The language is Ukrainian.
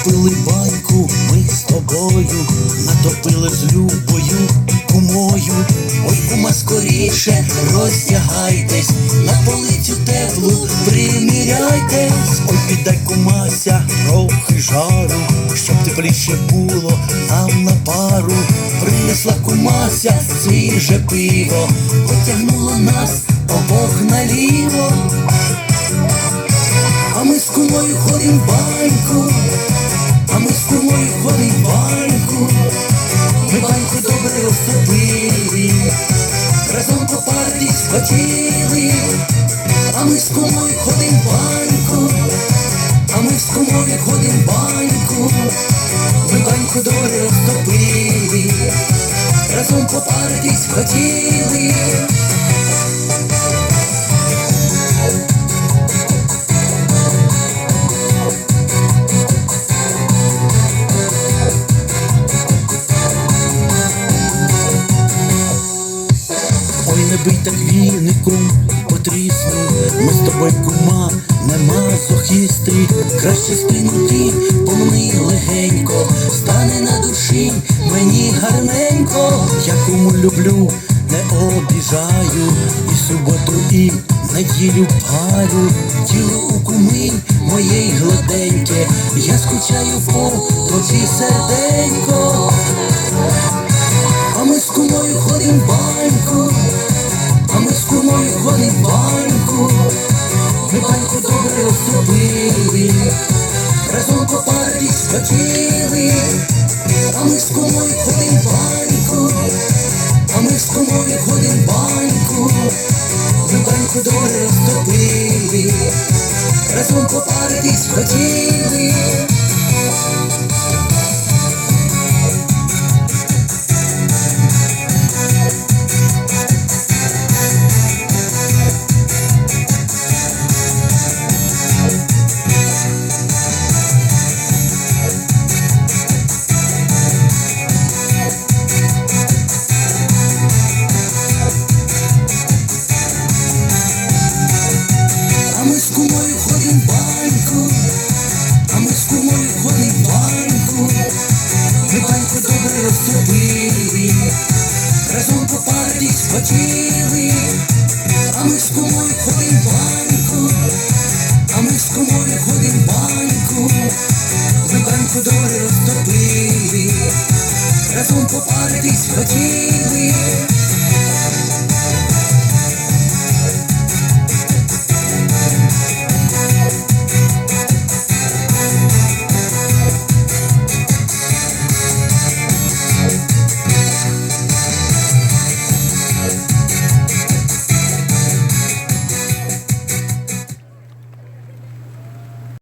Натопили байку ми з тобою, натопили з любою кумою, ой, кума, скоріше роздягайтесь, на полицю теплу приміряйтесь, ой, піддай кумася, трохи жару, щоб тепліше було нам на пару, принесла кумася, свіже пиво, потягнула нас обох наліво, а ми з кумою ходим байку. Хотіли, а ми з кумою ходим баньку, а ми з кумою ходим баньку, ми баньку добре розтопили, разом попаритись хотіли. Не так віником, потрісну, ми з тобою кума, нема зохістрі, краще сплінути, помни легенько, стане на душі, мені гарненько, я кому люблю, не обіжаю, і суботу, і неділю парю, тіло у куми моєї гладеньке, я скучаю по тобі серденько. Разом копати хотіли, а ми з кумою ходим баньку, а ми з кумою ходим баньку, ми баньку добре розтопили, разом попаритись хотіли. Добре розтопили, разом попарність хотіли, а ми з кумою ходим баньку, а ми з кумою ходим баньку, ми баньку добре розтопили, разом попаритись хотіли.